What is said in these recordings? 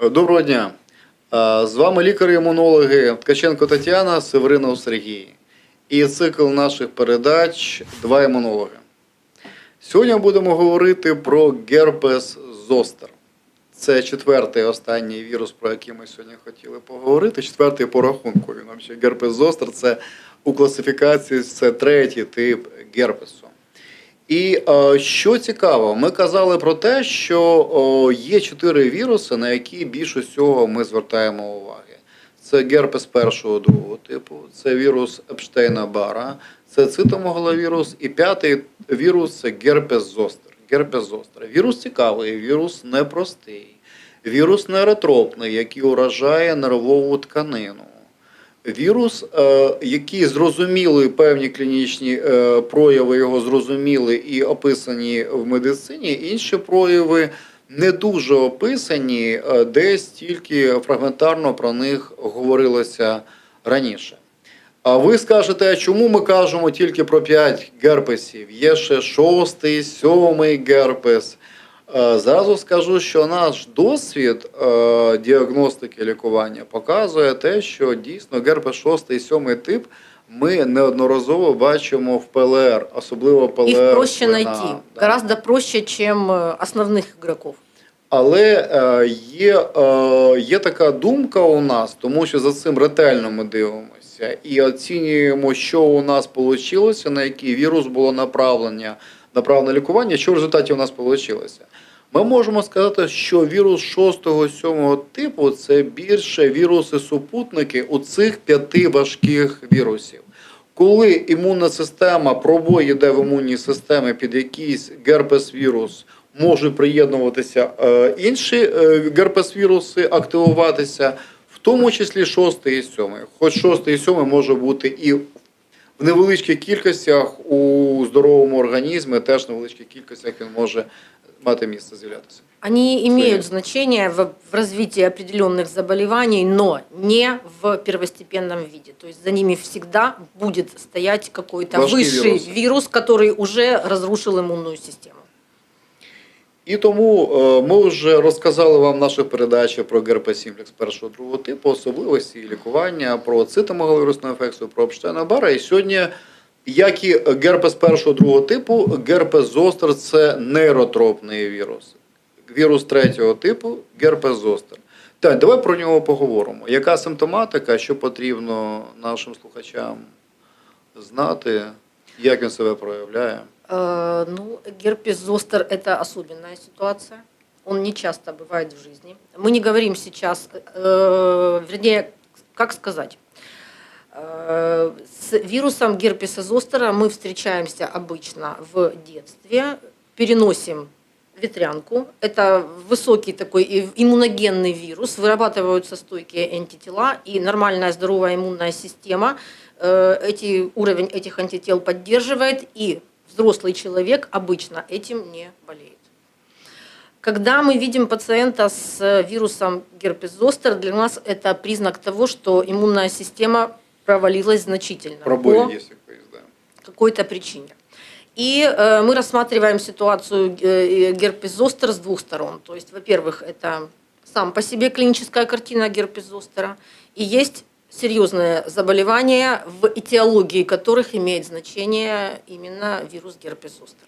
Доброго дня. З вами лікарі-імунологи Ткаченко Тетяна, Северинов Сергій. І цикл наших передач Два імунологи. Сьогодні будемо говорити про герпес зостер. Це четвертий останній вірус, про який ми сьогодні хотіли поговорити. Четвертий по рахунку. Він взагалі герпес зостер це у класифікації це третій тип герпесу. І е, що цікаво, ми казали про те, що є чотири віруси, на які більше всього ми звертаємо уваги. Це герпес першого другого типу, це вірус Епштейна Бара, це цитомоголовірус, і п'ятий вірус це герпес зостер. Герпес зостер. Вірус цікавий, вірус непростий, вірус нейротропний, який уражає нервову тканину. Вірус, е, який зрозуміли певні клінічні е, прояви його зрозуміли і описані в медицині, інші прояви не дуже описані, е, десь тільки фрагментарно про них говорилося раніше. А ви скажете, чому ми кажемо тільки про 5 герпесів? Є ще шостий, сьомий герпес. Е, Зразу скажу, що наш досвід е, діагностики лікування показує те, що дійсно герпес 6 і 7 тип ми неодноразово бачимо в ПЛР, особливо ПЛР. Проще свина, найти. да. Гораздо проще, чем э, основных игроков. Але е, є, е, є така думка у нас, тому що за цим ретельно ми дивимося і оцінюємо, що у нас вийшло, на який вірус було направлення, направлене лікування, що в результаті у нас вийшло. Ми можемо сказати, що вірус 6-7 типу це більше віруси-супутники у цих п'яти важких вірусів. Коли імунна система пробой йде в імунній системі під якийсь герпес-вірус, може приєднуватися е, інші е, герпес-віруси, активуватися, в тому числі 6 і 7. Хоч 6 і 7 може бути і в невеличких кількостях у здоровому організмі, теж в невеличких кількостях він може мати місце з'являтися. Они имеют Свои. значение в, в развитии определенных заболеваний, но не в первостепенном виде. То есть за ними всегда будет стоять какой-то Важкий высший вирус. вирус. который уже разрушил иммунную систему. І тому е, ми вже розказали вам в наших передачах про герпес-сімплекс першого другого типу, особливості і лікування, про цитомегаловірусну інфекцію, про Обштейна Бара. І сьогодні, як і герпес першого другого типу, герпес зостер це нейротропний вірус. Вірус третього типу герпес зостер. Так, давай про нього поговоримо. Яка симптоматика, що потрібно нашим слухачам знати, як він себе проявляє? Э, ну, герпес зостер – это особенная ситуация. Он не часто бывает в жизни. Мы не говорим сейчас, э, вернее, как сказать, э, с вирусом герпеса зостера мы встречаемся обычно в детстве, переносим ветрянку. Это высокий такой иммуногенный вирус, вырабатываются стойкие антитела, и нормальная здоровая иммунная система э, эти, уровень этих антител поддерживает, и взрослый человек обычно этим не болеет. Когда мы видим пациента с э, вирусом герпес зостер, для нас это признак того, что иммунная система провалилась значительно Пробої по є якоїсь, да. какой-то причине. И э, мы рассматриваем ситуацию э, герпес зостер с двух сторон. То есть, во-первых, это сам по себе клиническая картина герпес зостера, и есть серьезные заболевания, в этиологии которых имеет значение именно вирус герпес зостер.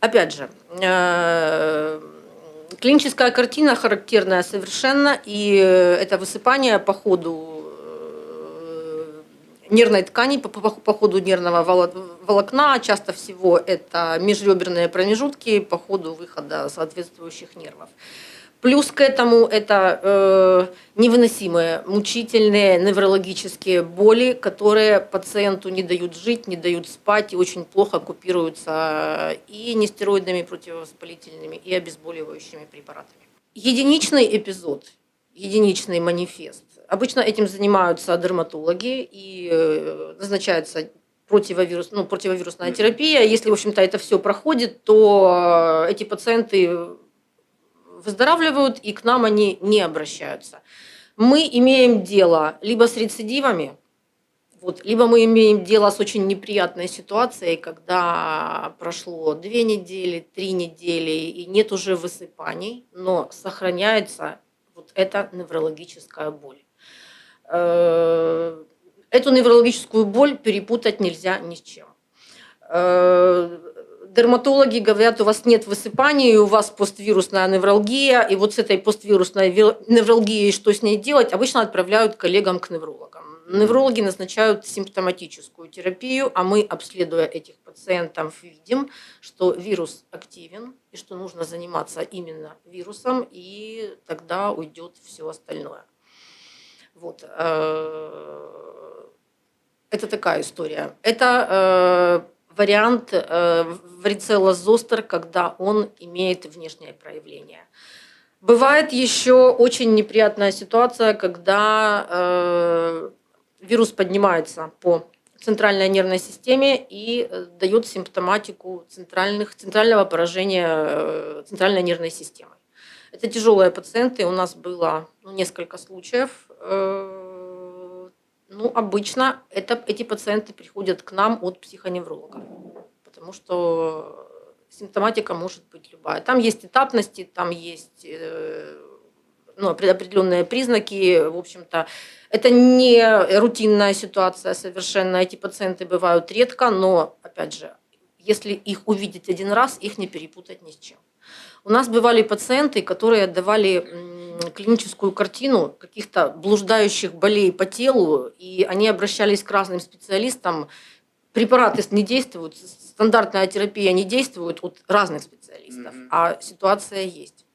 Опять же, э, клиническая картина характерная совершенно, и э, это высыпание по ходу э, нервной ткани, по, по- по ходу нервного воло- волокна, часто всего это межреберные промежутки по ходу выхода соответствующих нервов. Плюс к этому это э, невыносимые, мучительные неврологические боли, которые пациенту не дают жить, не дают спать и очень плохо купируются и нестероидными противовоспалительными, и обезболивающими препаратами. Единичный эпизод, единичный манифест. Обычно этим занимаются дерматологи и э, назначается противовирус, ну, противовирусная терапия. Если, в общем-то, это все проходит, то э, эти пациенты выздоравливают, и к нам они не обращаются. Мы имеем дело либо с рецидивами, вот, либо мы имеем дело с очень неприятной ситуацией, когда прошло две недели, три недели, и нет уже высыпаний, но сохраняется вот это неврологическая боль. Э, Эту неврологическую боль перепутать нельзя ни с чем. Э, Дерматологи говорят, у вас нет высыпаний, у вас поствирусная невралгия, и вот с этой поствирусной вир- невралгией что с ней делать, обычно отправляют коллегам к неврологам. Неврологи назначают симптоматическую терапию, а мы, обследуя этих пациентов, видим, что вирус активен и что нужно заниматься именно вирусом, и тогда уйдет все остальное. Вот. э, Это такая история. Это э, вариант э, варицелла зостер, когда он имеет внешнее проявление. Бывает еще очень неприятная ситуация, когда вирус поднимается по центральной нервной системе и дает симптоматику центральных, центрального поражения центральной нервной системы. Это тяжелые пациенты, у нас было ну, несколько случаев. Э, Ну, обычно это, эти пациенты приходят к нам от психоневролога, потому что симптоматика может быть любая. Там есть этапности, там есть э, ну, опре- определенные признаки. В общем-то, это не рутинная ситуация совершенно. Эти пациенты бывают редко, но, опять же, если их увидеть один раз, их не перепутать ни с чем. У нас бывали пациенты, которые давали м, клиническую картину каких-то блуждающих болей по телу, и они обращались к разным специалистам. Препараты не действуют, стандартная терапия не действует от разных специалистов, Мгм. а ситуация есть.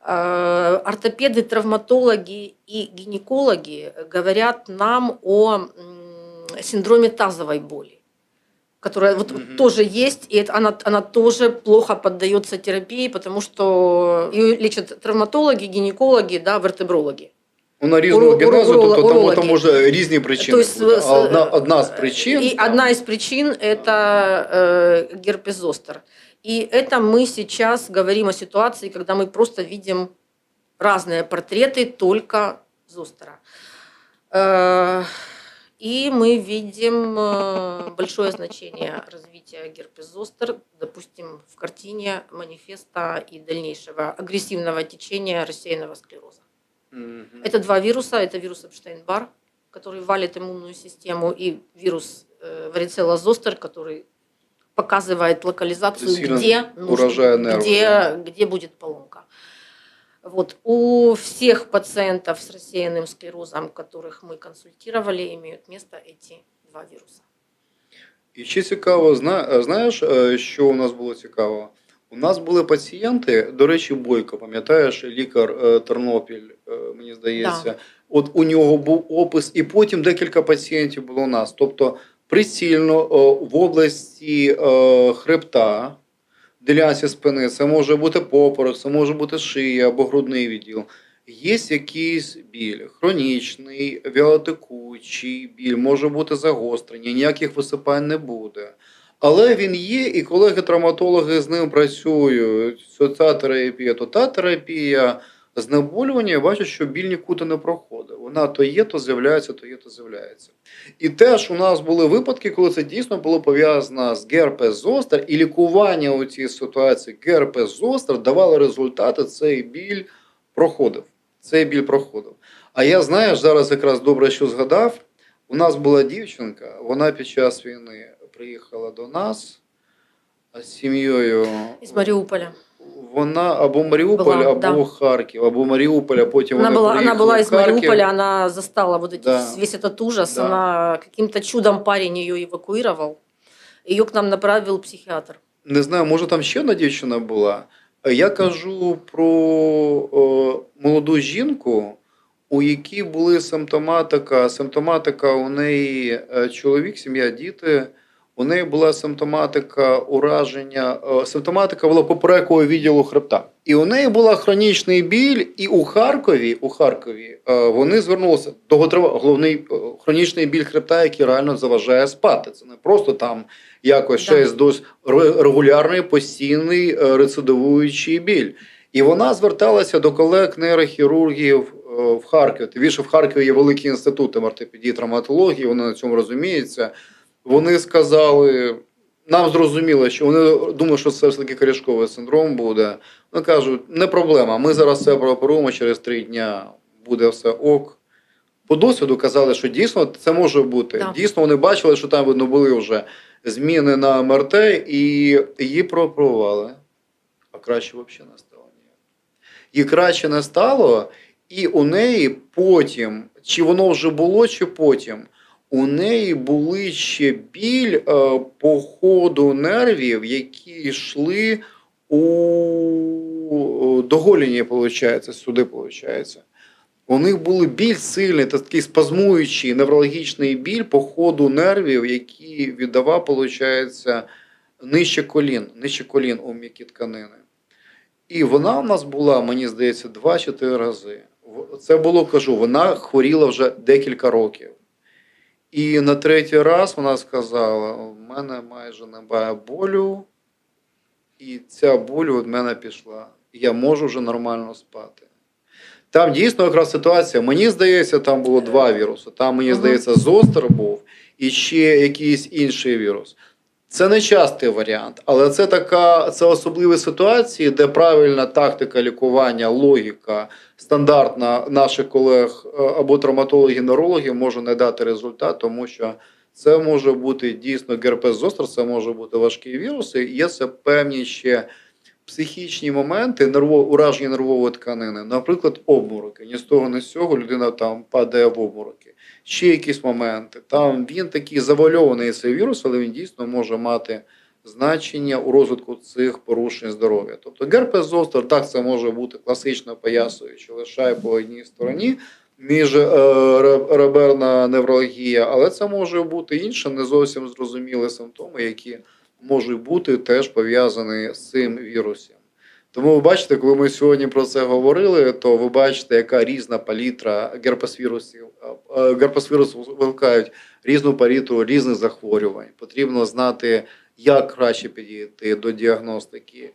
Э, Ортопеды, травматологи и гинекологи говорят нам о синдроме тазовой боли, которая вот Мгм. тоже есть, и это, она, она тоже плохо поддается терапии, потому что ее лечат травматологи, гинекологи, да, вертебрологи. Вона різного Уро- генезу, уро- тобто там, урологи. там може різні причини. То есть, бути. с- а одна, одна з причин. И одна из причин – это э, герпес зостер. И это мы сейчас говорим о ситуации, когда мы просто видим разные портреты только зостера. Э, и мы видим э, большое значение развития герпес зостер, допустим, в картине манифеста и дальнейшего агрессивного течения рассеянного склероза. Мгм. Это два вируса. Это вирус Эпштейн-Бар, который валит иммунную систему, и вирус э, варицелла зостер, который показывает локализацию, где, нужно- где, где будет поломка. Вот. У всех пациентов с рассеянным склерозом, которых мы консультировали, имеют место эти два вируса. І ще цікаво, зна- знаєш, е, що у нас було цікаво? У нас були пацієнти, до речі, Бойко, пам'ятаєш, лікар е, Тернопіль, е, мені здається, от у нього був опис, і потім декілька пацієнтів було у нас. Тобто прицільно е, в області е, хребта, ділянці спини, це може бути поперек, це може бути шия або грудний відділ. Є якийсь біль, хронічний, вялотекучий біль, може бути загострення, ніяких висипань не буде. Але він є, і колеги-травматологи з ним працюють. Це та терапія, то та терапія. Знеболювання, я бачу, що біль нікуди не проходить. Вона то є, то з'являється, то є, то з'являється. І теж у нас були випадки, коли це дійсно було пов'язано з герпес зостер, і лікування у цій ситуації герпес зостер давало результати, цей біль проходив. Цей біль проходив. А я знаєш, зараз якраз добре, що згадав. У нас була дівчинка, вона під час війни приїхала до нас з сім'єю. Из Мариуполя. Вона або Маріуполь, Була, або да. Харків, або Маріуполь, а потім Она вони была, она приїхали была в из Харків. Мариуполя, она застала вот эти, Да. весь этот ужас. Да. Она каким-то чудом парень ее эвакуировал. Ее к нам направил психиатр. Не знаю, може там ще одна дівчина була. Я кажу про о, молоду жінку, у якій були симптоматика. Симптоматика у неї е, чоловік, сім'я, діти. У неї була симптоматика ураження, е, симптоматика була поперекового відділу хребта. І у неї була хронічний біль, і у Харкові, у Харкові е, вони звернулися довготрива, головний е, хронічний біль хребта, який реально заважає спати. Це не просто там якось щось досить регулярний, постійний рецидивуючий біль. І вона зверталася до колег нейрохірургів в Харкові. Тим більше в Харкові є великий інститут ортопедії травматології, вони на цьому розуміються. Вони сказали: нам зрозуміло, що вони думають, що це все таки корішковий синдром буде. Вони кажуть, не проблема, ми зараз це прооперуємо через три дня, буде все ок. По досвіду казали, що дійсно це може бути. Да. Дійсно, вони бачили, що там видно були вже зміни на МРТ і її прооперували. А краще взагалі не стало ніяк. Їй краще не стало, і у неї потім, чи воно вже було, чи потім, у неї були ще біль е, по ходу нервів, які йшли у доголінні, виходить, сюди, виходить. У них був біль сильний, та такий спазмуючий неврологічний біль по ходу нервів, який віддавав, виходить, нижче колін, нижче колін у м'які тканини. І вона в нас була, мені здається, два чи три рази. Це було, кажу, вона хворіла вже декілька років. І на третій раз вона сказала: у мене майже немає болю, і ця боль від мене пішла. Я можу вже нормально спати. Там дійсно якраз ситуація. Мені здається, там було два віруси. Там, мені здається, зостер був і ще якийсь інший вірус. Це не частий варіант, але це така це особливі ситуації, де правильна тактика лікування, логіка стандартна наших колег е, або травматологів, нейрологів може не дати результат, тому що це може бути дійсно герпес зостер, це може бути важкі віруси. Є це певні ще психічні моменти, нерво, ураження нервової тканини, наприклад, обмороки. Ні з того, ні з цього людина там падає в обмороки. Ще якісь моменти. Там він такий завальований цей вірус, але він дійсно може мати значення у розвитку цих порушень здоров'я. Тобто герпес зостер, так це може бути класично поясуючи лише по одній стороні. Між е, реберна неврологія, але це може бути інше, не зовсім зрозумілі симптоми, які можуть бути теж пов'язані з цим вірусом. Тому ви бачите, коли ми сьогодні про це говорили, то ви бачите, яка різна палітра герпесвірусів. Е, е, викликають різну палітру різних захворювань. Потрібно знати, як краще підійти до діагностики,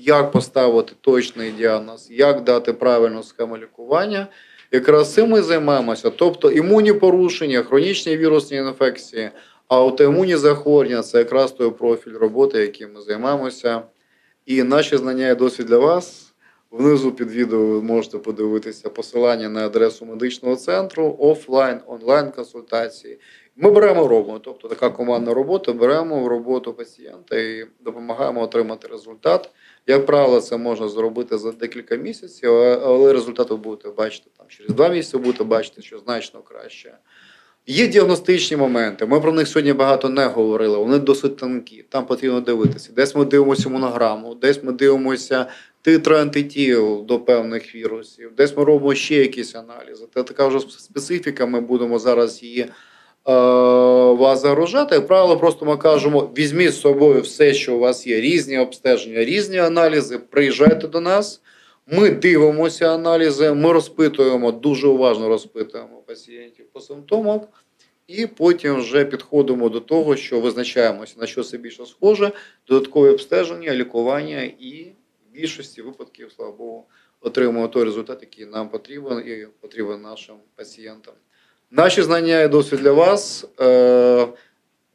як поставити точний діагноз, як дати правильну схему лікування. Якраз цим ми займаємося. Тобто імунні порушення, хронічні вірусні інфекції, аутоімунні захворювання це якраз той профіль роботи, яким ми займаємося. І наші знання і досвід для вас. Внизу під відео ви можете подивитися посилання на адресу медичного центру, офлайн, онлайн консультації. Ми беремо робимо, тобто така командна робота, беремо в роботу пацієнта і допомагаємо отримати результат. Як правило, це можна зробити за декілька місяців, але результат ви будете бачити там через два місяці, будете бачити, що значно краще. Є діагностичні моменти. Ми про них сьогодні багато не говорили. Вони досить тонкі. Там потрібно дивитися. Десь ми дивимося монограму, десь ми дивимося титри антитіл до певних вірусів, десь ми робимо ще якісь аналізи. Це така вже специфіка. Ми будемо зараз її е, вас загружати. Як правило, просто ми кажемо: візьміть з собою все, що у вас є, різні обстеження, різні аналізи. Приїжджайте до нас. Ми дивимося аналізи, ми розпитуємо, дуже уважно розпитуємо пацієнтів по симптомах, і потім вже підходимо до того, що визначаємося, на що це більше схоже, додаткові обстеження, лікування і в більшості випадків, слава Богу, отримуємо той результат, який нам потрібен і потрібен нашим пацієнтам. Наші знання і досвід для вас. Е,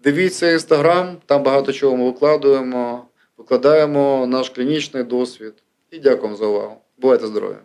Дивіться інстаграм, там багато чого ми викладуємо, викладаємо наш клінічний досвід. І дякуємо за увагу. Бувайте здорові!